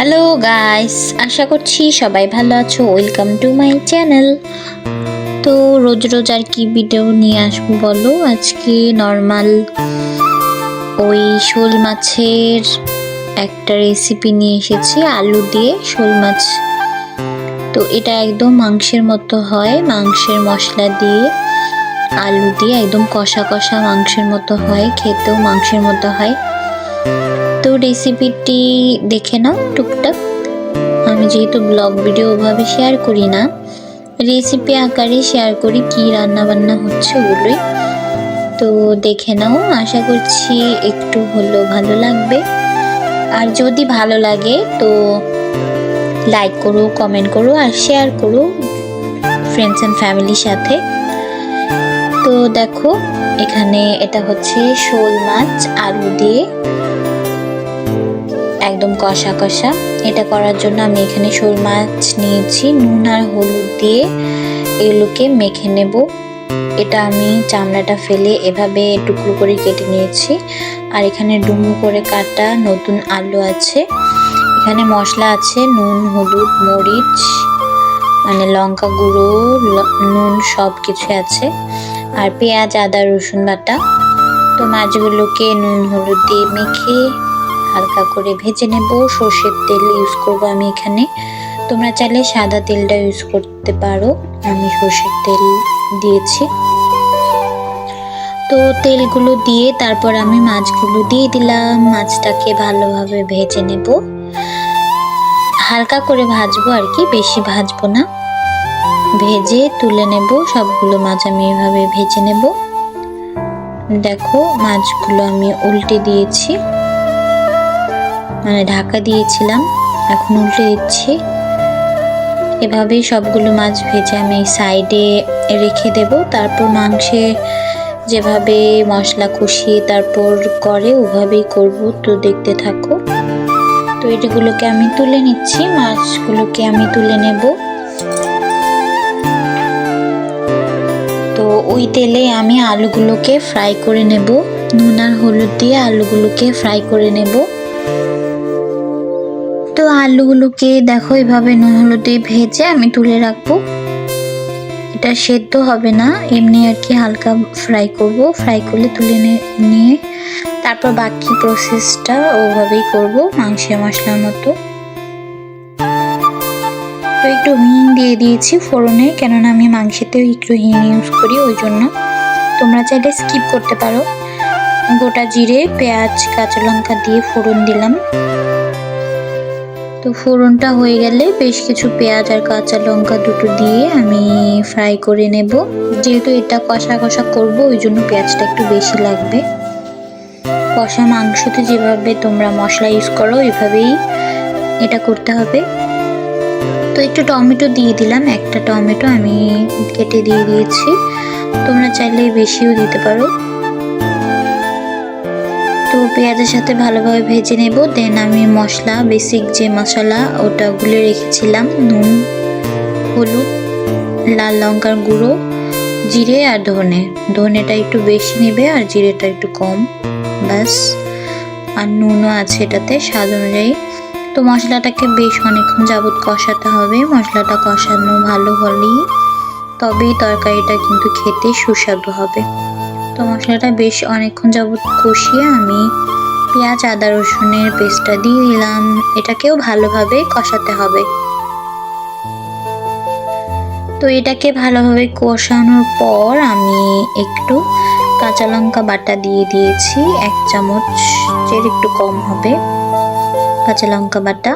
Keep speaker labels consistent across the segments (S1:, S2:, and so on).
S1: Hello guys, আশা করছি সবাই ভালো আছো। ওয়েলকাম টু মাই চ্যানেল তো রোজ রোজ আর কি ভিডিও নিয়ে আসব বলো? আজকে নর্মাল ওই শোল মাছের একটা রেসিপি নিয়ে এসেছি, আলু দিয়ে শোল মাছ। তো এটা একদম মাংসের মতো হয়, মাংসের মশলা দিয়ে আলু দিয়ে একদম কষা কষা মাংসের মতো হয়, খেতেও মাংসের মতো হয়। তো রেসিপিটি দেখে নাও টুকটাক। আমি যেহেতু ব্লগ ভিডিও ওভাবে শেয়ার করি না রেসিপি আকারে শেয়ার করি কি রান্না বান্না হচ্ছে ওগুলোই। তো দেখে নাও, আশা করছি একটু হলেও ভালো লাগবে। আর যদি ভালো লাগে তো লাইক করো কমেন্ট করো আর শেয়ার করো ফ্রেন্ডস অ্যান্ড ফ্যামিলির সাথে। তো দেখো, এখানে এটা হচ্ছে শোল মাছ, আলু দিয়ে একদম কষা কষা। এটা করার জন্য আমি এখানে শোল মাছ নিয়েছি, নুন আর হলুদ দিয়ে এগুলোকে মেখে নেব। এটা আমি চামড়াটা ফেলে এভাবে টুকরো করে কেটে নিয়েছি। আর এখানে ডুমো করে কাটা নতুন আলু আছে। এখানে মশলা আছে, নুন, হলুদ, মরিচ মানে লঙ্কা গুঁড়ো নুন সব কিছু আছে। আর পেঁয়াজ, আদা, রসুন বাটা। তো মাছগুলোকে নুন, হলুদ দিয়ে মেখে হালকা করে ভেজে নেব। সর্ষের তেল ইউজ করব আমি এখানে। তোমরা চাইলে সাদা তেলটা ইউজ করতে পারো। আমি সর্ষের তেল দিয়েছি। তো তেলগুলো দিয়ে তারপর আমি মাছগুলো দিয়ে দিলাম। মাছটাকে ভালোভাবে ভেজে নেব। হালকা করে ভাজবো আর কি, বেশি ভাজবো না। ভেজে তুলে নেব। সবগুলো মাছ আমি এভাবে ভেজে নেব। দেখো, মাছগুলো আমি উল্টে দিয়েছি। মানে ঢাকা দিয়েছিলাম, এখন উল্টে দিচ্ছি। এভাবেই সবগুলো মাছ ভেজে আমি সাইডে রেখে দেব। তারপর মাংসে যেভাবে মশলা কষিয়ে তারপর করে, ওভাবেই করব। তো দেখতে থাকো। তো এটাগুলোকে আমি তুলে নিচ্ছি, মাছগুলোকে আমি তুলে নেব। তো ওই তেলে আমি আলুগুলোকে ফ্রাই করে নেব। নুন আর হলুদ দিয়ে আলুগুলোকে ফ্রাই করে নেব। আলুগুলোকে দেখো এভাবে নুন, হলুদ ভেজে আমি তুলে রাখব। এটা সেদ্ধ হবে না, এমনি আর কি হালকা ফ্রাই করব। ফ্রাই করলে তুলে নিয়ে তারপর বাকি প্রসেসটা ওভাবেই করব, মাংসের মশলার মতো। তো একটু হিং দিয়ে দিয়েছি ফোড়নে, কেননা আমি মাংসেতেও একটু হিং ইউজ করি, ওই জন্য। তোমরা চাইলে স্কিপ করতে পারো। গোটা জিরে, পেঁয়াজ, কাঁচা লঙ্কা দিয়ে ফোড়ন দিলাম। তো ফোড়নটা হয়ে গেলে বেশ কিছু পেঁয়াজ আর কাঁচা লঙ্কা দুটো দিয়ে আমি ফ্রাই করে নেব। যেহেতু এটা কষা কষা করব, ওই জন্য পেঁয়াজটা একটু বেশি লাগবে। কষা মাংসতে যেভাবে তোমরা মশলা ইউজ করো, ওইভাবেই এটা করতে হবে। তো একটু টমেটো দিয়ে দিলাম, একটা টমেটো আমি কেটে দিয়ে দিয়েছি। তোমরা চাইলে বেশিও দিতে পারো। তো পেঁয়াজের সাথে ভালোভাবে ভেজে নেব। দেন আমি মশলা বেসিক যে মশলা, ওটা গুলে রেখেছিলাম। নুন, হলুদ, লাল লঙ্কার গুঁড়ো, জিরে আর ধনে। ধনেটা একটু বেশি নেবে আর জিরেটা একটু কম। ব্যাস। আর নুনও আছে এটাতে, স্বাদ অনুযায়ী। তো মশলাটাকে বেশ অনেকক্ষণ যাবত কষাতে হবে। মশলাটা কষানো ভালো হলেই তবেই তরকারিটা কিন্তু খেতে সুস্বাদু হবে। তো মশলাটা বেশ অনেকক্ষণ যাবত কষিয়ে আমি পেঁয়াজ, আদা, রসুনের পেস্টটা দিয়ে দিলাম। এটাকেও ভালোভাবে কষাতে হবে। তো এটাকে ভালোভাবে কষানোর পর আমি একটু কাঁচা লঙ্কা বাটা দিয়ে দিয়েছি। এক চামচ এর একটু কম হবে। কাঁচা লঙ্কা বাটা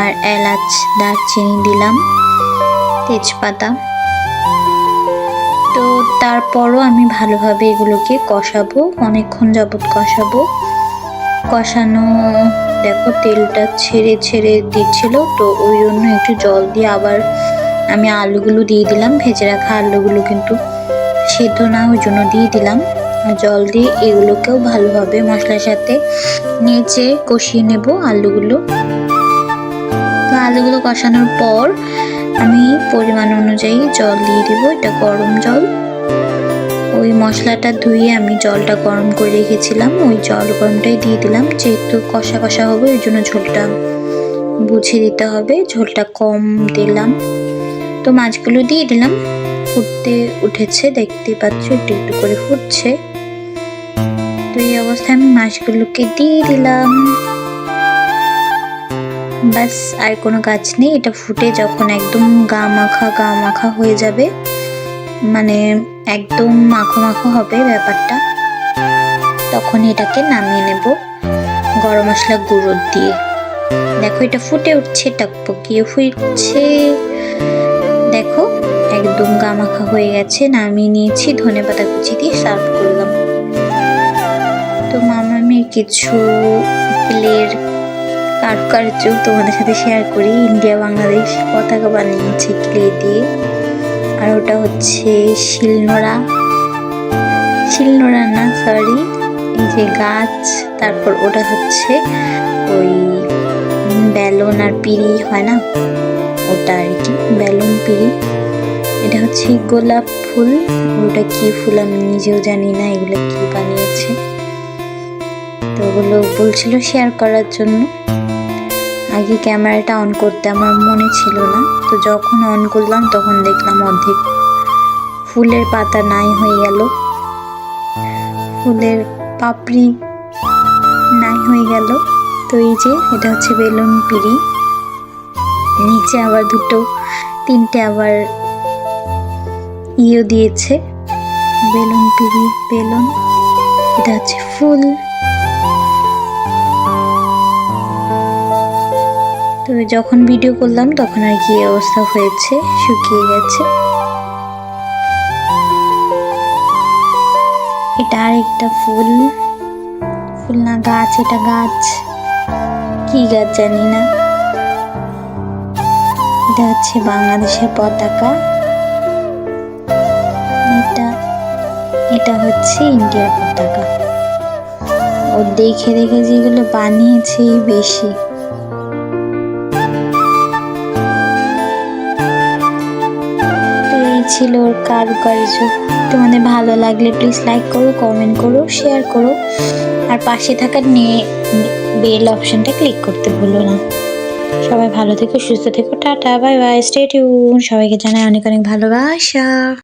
S1: আর এলাচ, দারচিনি দিলাম। তেজপাতা। তারপরও আমি ভালোভাবে এগুলোকে কষাবো, অনেকক্ষণ যাবত কষাবো। কষানো, দেখো, তেলটা ছেড়ে ছেড়ে দিচ্ছিল, তো ওই জন্য একটু জল দিয়ে আবার আমি আলুগুলো দিয়ে দিলাম, ভেজে রাখা আলুগুলো কিন্তু সেদ্ধ না, ওই জন্য দিয়ে দিলাম। জল দিয়ে এগুলোকেও ভালোভাবে মশলার সাথে নেচে কষিয়ে নেব আলুগুলো। তো আলুগুলো কষানোর পর আমি পরিমাণ অনুযায়ী জল দিয়ে দেবো, এটা গরম জল। ওই মশলাটা ধুয়ে আমি জলটা গরম করে রেখেছিলাম। ওই জল গরমটাই দিয়ে দিলাম। যেহেতু কষা কষা হবে, ওই জন্য ঝোলটা বুঝে দিতে হবে। ঝোলটা কম দিলাম। তো মাছগুলো দিয়ে দিলাম। ফুটতে উঠেছে দেখতে পাচ্ছ, একটু একটু করে ফুটছে। তো এই অবস্থায় আমি মাছগুলোকে দিয়ে দিলাম। ব্যাস, আর কোনো কাজ নেই। এটা ফুটে যখন একদম গা মাখা গা মাখা হয়ে যাবে। মানে একদম মাখো মাখো হবে ব্যাপারটা। তখন এটাকে নামিয়ে নেব গরম মশলা গুঁড়ো দিয়ে। দেখো এটা ফুটে উঠছে টকপকিয়ে ফুটছে। দেখো একদম গামাখা হয়ে গেছে, নামিয়ে নিয়েছি, ধনে পাতা কুচি দিয়ে সার্ভ করলাম। তো মামামির কিছু প্লের কারুকার্য তোমাদের সাথে শেয়ার করি। ইন্ডিয়া, বাংলাদেশ পতাকা বানিয়েছি ক্লে দিয়ে। আর ওটা হচ্ছে শিলনোড়া। শিলনোড়া না সরি এই যে গাছ, তারপর ওটা হচ্ছে ওই বেলুন আর পিড়ি, হয় না? ওটা আর কি, বেলুন, পিড়ি। এটা হচ্ছে গোলাপ ফুল, ওটা কি ফুল আমি নিজেও জানি না, এগুলো কি বানিয়েছে। তো ওগুলো বলছিল শেয়ার করার জন্য। আগে ক্যামেরাটা অন করতে আমার মনে ছিল না। তো যখন অন করলাম, তখন দেখলাম অর্ধেক ফুলের পাতা নাই হয়ে গেল। ফুলের পাপড়ি নাই হয়ে গেল। তো এই যে, এটা হচ্ছে বেলুন পিড়ি। নিচে আবার দুটো, তিনটে আবার ইয়ে দিয়েছে। বেলুন পিড়ি, বেলুন, এটা হচ্ছে ফুল। তো যখন ভিডিও করলাম, তখন আর কি অবস্থা হয়েছে? শুকিয়ে গেছে। এটা আরেকটা ফুল। ফুল না, গাছ, এটা গাছ। কি গাছ জানি না। এটা হচ্ছে বাংলাদেশের পতাকা। এটা এটা হচ্ছে ইন্ডিয়ার পতাকা। ও দেখে দেখে যেগুলো বানিয়েছে বেশি। ছিল ওর কারুকার্য। তোমাদের ভালো লাগলে প্লিজ লাইক করো কমেন্ট করো শেয়ার করো। আর পাশে থাকা নিয়ে বেল অপশনটা ক্লিক করতে ভুলো না। সবাই ভালো থেকো, সুস্থ থেকো, tata bye bye stay tune সবাইকে জানাই অনেক অনেক ভালোবাসা।